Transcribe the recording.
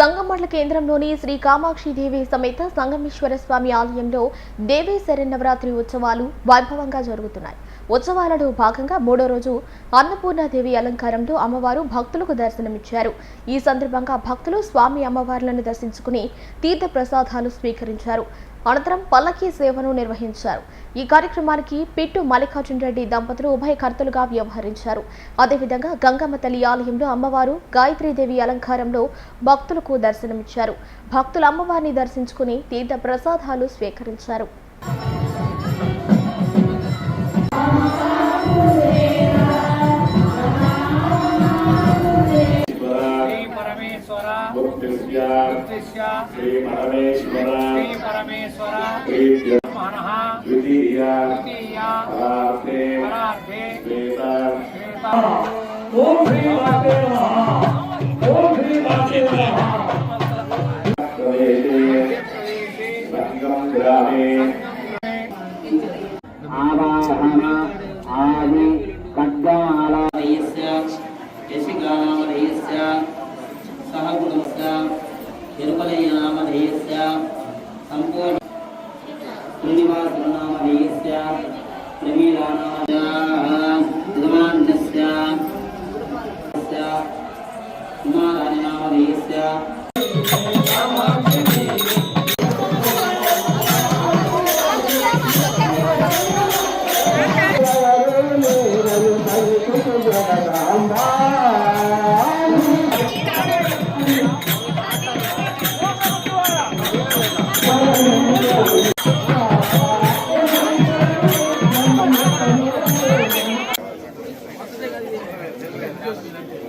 సంగమండల కేంద్రంలోని శ్రీ కామాక్షి దేవి సమేత సంగమేశ్వర స్వామి ఆలయంలో దేవీ శరన్నవరాత్రి ఉత్సవాలు వైభవంగా జరుగుతున్నాయి. ఉత్సవాలలో భాగంగా మూడో రోజు అన్నపూర్ణాదేవి అలంకారంలో అమ్మవారు భక్తులకు దర్శనమిచ్చారు. ఈ సందర్భంగా భక్తులు స్వామి అమ్మవార్లను దర్శించుకుని తీర్థ ప్రసాదాలు స్వీకరించారు. అనంతరం పల్లకీ సేవను నిర్వహించారు. ఈ కార్యక్రమానికి పిట్టు మల్లికార్జున రెడ్డి దంపతులు ఉభయకర్తలుగా వ్యవహరించారు. అదేవిధంగా గంగమ్మ తల్లి ఆలయంలో అమ్మవారు గాయత్రీదేవి అలంకారంలో భక్తులకు దర్శనమిచ్చారు. భక్తులు అమ్మవారిని దర్శించుకుని తీర్థ ప్రసాదాలు స్వీకరించారు. मुक्तिस्या श्रीपरमेश्वर श्रीपरमेश्वर प्रीत्यमहनः द्वितीया द्वितीया परार्थे परार्थे श्वेता श्वेता ओम श्री वाते नमः ओम श्री वाते नमः प्रवेशे भद्रं ग्रामे आवाहन आदि कद्दाला वयस्य यशिगामदयस्य గ్రామే ఆవాహన ఆది ఖడ్గమాలయస్య యశికానామధేయస్య సహ కుటుంబస్య Gracias.